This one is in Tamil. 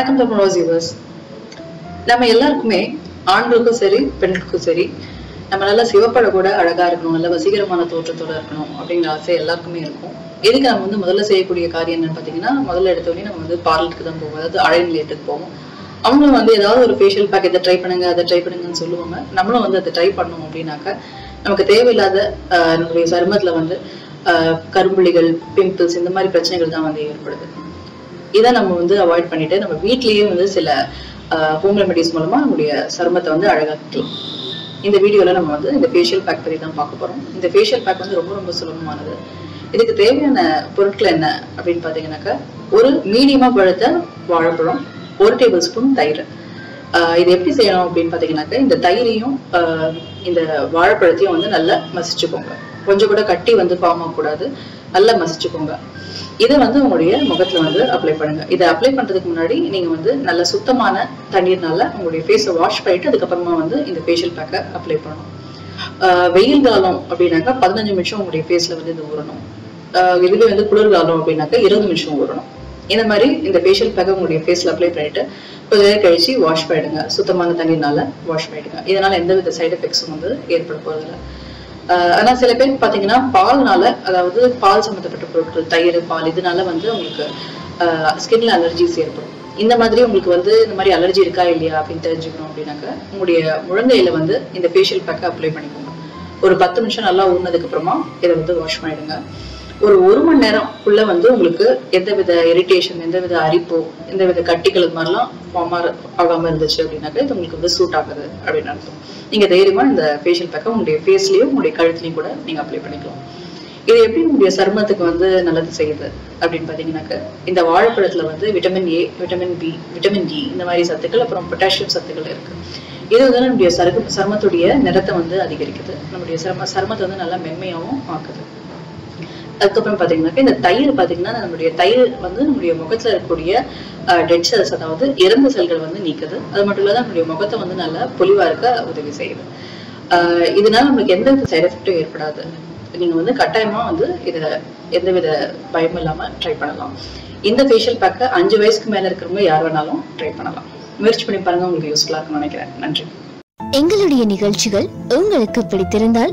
வணக்கம் தமிழ் வியூவர்ஸ் நம்ம எல்லாருக்குமே ஆண்களுக்கும் சரி பெண்களுக்கும் சரி நம்ம நல்லா சிவப்பட கூட அழகா இருக்கணும் நல்ல வசீகரமான தோற்றத்தோட இருக்கணும் அப்படிங்கிற ஆசை எல்லாருக்குமே இருக்கும். எதுக்கு நம்ம வந்து முதல்ல செய்யக்கூடிய காரியம் என்னன்னு பார்த்தீங்கன்னா முதல்ல எடுத்தோடனே நம்ம வந்து பார்லருக்கு தான் போவோம் அதாவது அழகு நிலையத்துக்கு போவோம். அவங்களும் வந்து ஏதாவது ஒரு ஃபேஷியல் பேக் இதை ட்ரை பண்ணுங்க அதை ட்ரை பண்ணுங்கன்னு சொல்லுவாங்க. நம்மளும் வந்து அதை ட்ரை பண்ணோம் அப்படின்னாக்க நமக்கு தேவையில்லாத நம்மளுடைய சருமத்துல வந்து கரும்புள்ளிகள் பிம்பிள்ஸ் இந்த மாதிரி பிரச்சனைகள் தான் வந்து ஏற்படுது. இதை நம்ம வந்து அவாய்ட் பண்ணிட்டு நம்ம வீட்லயே வந்து சில ஹோம் ரெமெடிஸ் மூலமா நம்முடைய சருமத்தை வந்து அழகாக்கலாம் இந்த வீடியோல நம்ம வந்து இந்த ஃபேஷியல் பேக் பற்றி தான் பார்க்க போறோம். இந்த ஃபேஷியல் பேக் வந்து ரொம்ப ரொம்ப சுலபமானது. இதுக்கு தேவையான பொருட்கள் என்ன அப்படின்னு பாத்தீங்கன்னாக்கா ஒரு மீடியமா பழுத்த வாழைப்பழம் ஒரு டேபிள் ஸ்பூன் தயிர். இது எப்படி செய்யணும் அப்படின்னு பாத்தீங்கன்னாக்கா இந்த தயிரையும் இந்த வாழைப்பழத்தையும் வந்து நல்லா மசிச்சுக்கோங்க. கொஞ்சம் கூட கட்டி வந்து ஃபார்ம் ஆகக்கூடாது நல்லா மசிச்சுக்கோங்க. இதை வந்து உங்களுடைய முகத்துல வந்து அப்ளை பண்ணுங்க. இதை அப்ளை பண்றதுக்கு முன்னாடி நீங்க வந்து நல்ல சுத்தமான தண்ணீர்னால உங்களுடைய ஃபேஸை வாஷ் பண்ணிட்டு அதுக்கப்புறமா வந்து இந்த ஃபேஷியல் பேக்கை அப்ளை பண்ணணும். ஆஹ் வெயில் காலம் அப்படின்னாக்கா பதினஞ்சு நிமிஷம் உங்களுடைய ஃபேஸ்ல வந்து இது ஊறணும். ஆஹ் இதுவே வந்து குளிர்காலம் அப்படின்னாக்கா இருபது நிமிஷம் ஊறணும். இந்த மாதிரி இந்த ஃபேஷியல் பேக்கை உங்களுடைய ஃபேஸ்ல அப்ளை பண்ணிட்டு கொஞ்ச நேரம் கழிச்சு வாஷ் பண்ணிடுங்க. சுத்தமான தண்ணீர்னால வாஷ் பண்ணிடுங்க. இதனால எந்தவித சைடு எஃபெக்ட்ஸும் வந்து ஏற்பட போறதில்லை. ஆனா சில பேர் பாத்தீங்கன்னா பால்னால அதாவது பால் சம்மந்தப்பட்ட பொருட்கள் தயிர் பால் இதனால வந்து உங்களுக்கு ஸ்கின்ல அலர்ஜிஸ் ஏற்படும். இந்த மாதிரி உங்களுக்கு வந்து இந்த மாதிரி அலர்ஜி இருக்கா இல்லையா அப்படின்னு தெரிஞ்சுக்கணும் அப்படின்னாக்க உங்களுடைய முழங்கையில வந்து இந்த ஃபேஷியல் பேக்கை அப்ளை பண்ணிக்கோங்க. ஒரு பத்து நிமிஷம் நல்லா ஊறினதுக்கு அப்புறமா இதை வந்து வாஷ் பண்ணிடுங்க. ஒரு ஒரு மணி நேரம் உள்ள வந்து உங்களுக்கு எந்தவித இரிட்டேஷன் எந்தவித அரிப்போ எந்தவித கட்டிகள் இது மாதிரிலாம் ஃபார்ம் ஆகாம இருந்துச்சு அப்படின்னாக்கா இது உங்களுக்கு வந்து சூட் ஆகுது அப்படின்னு அர்த்தம். நீங்க தைரியமா இந்த ஃபேஷியல் பேக்கை உங்களுடைய ஃபேஸ்லயும் உங்களுடைய கழுத்துலயும் கூட நீங்க அப்ளை பண்ணிக்கலாம். இது எப்படி உங்களுடைய சருமத்துக்கு வந்து நல்லது செய்யுது அப்படின்னு பாத்தீங்கன்னாக்க இந்த வாழைப்பழத்துல வந்து vitamin A vitamin B vitamin D இந்த மாதிரி சத்துக்கள் அப்புறம் பொட்டாசியம் சத்துக்கள் இருக்கு. இது வந்து நம்முடைய சரும சருமத்துடைய நிறத்தை வந்து அதிகரிக்குது. நம்முடைய சரும சருமத்தை வந்து நல்லா மென்மையாகவும் ஆக்குது. அதுக்கப்புறம் பார்த்தீங்கன்னாக்கா இந்த தயிர் பார்த்தீங்கன்னா நம்மளுடைய தயிர் வந்து நம்மளுடைய முகத்தில் இருக்கக்கூடிய டெட் செல்ஸ் அதாவது இறந்த செல்கள் வந்து நீக்குது. அது மட்டும் இல்லாத நம்மளுடைய முகத்தை வந்து நல்லா பொலிவாக இருக்க உதவி செய்யுது. இதனால நம்மளுக்கு எந்த வித சைட் எஃபெக்டும் ஏற்படாது. நீங்கள் வந்து கட்டாயமாக வந்து இதை எந்தவித பயமும் இல்லாமல் ட்ரை பண்ணலாம். இந்த ஃபேஷியல் பேக்கை அஞ்சு வயசுக்கு மேலே இருக்கிறவங்க யார் வேணாலும் ட்ரை பண்ணலாம். முயற்சி பண்ணி பாருங்க உங்களுக்கு யூஸ்ஃபுல்லாக இருக்கும்னு நினைக்கிறேன். நன்றி. எங்களுடைய நிகழ்ச்சிகள் உங்களுக்கு பிடித்திருந்தால்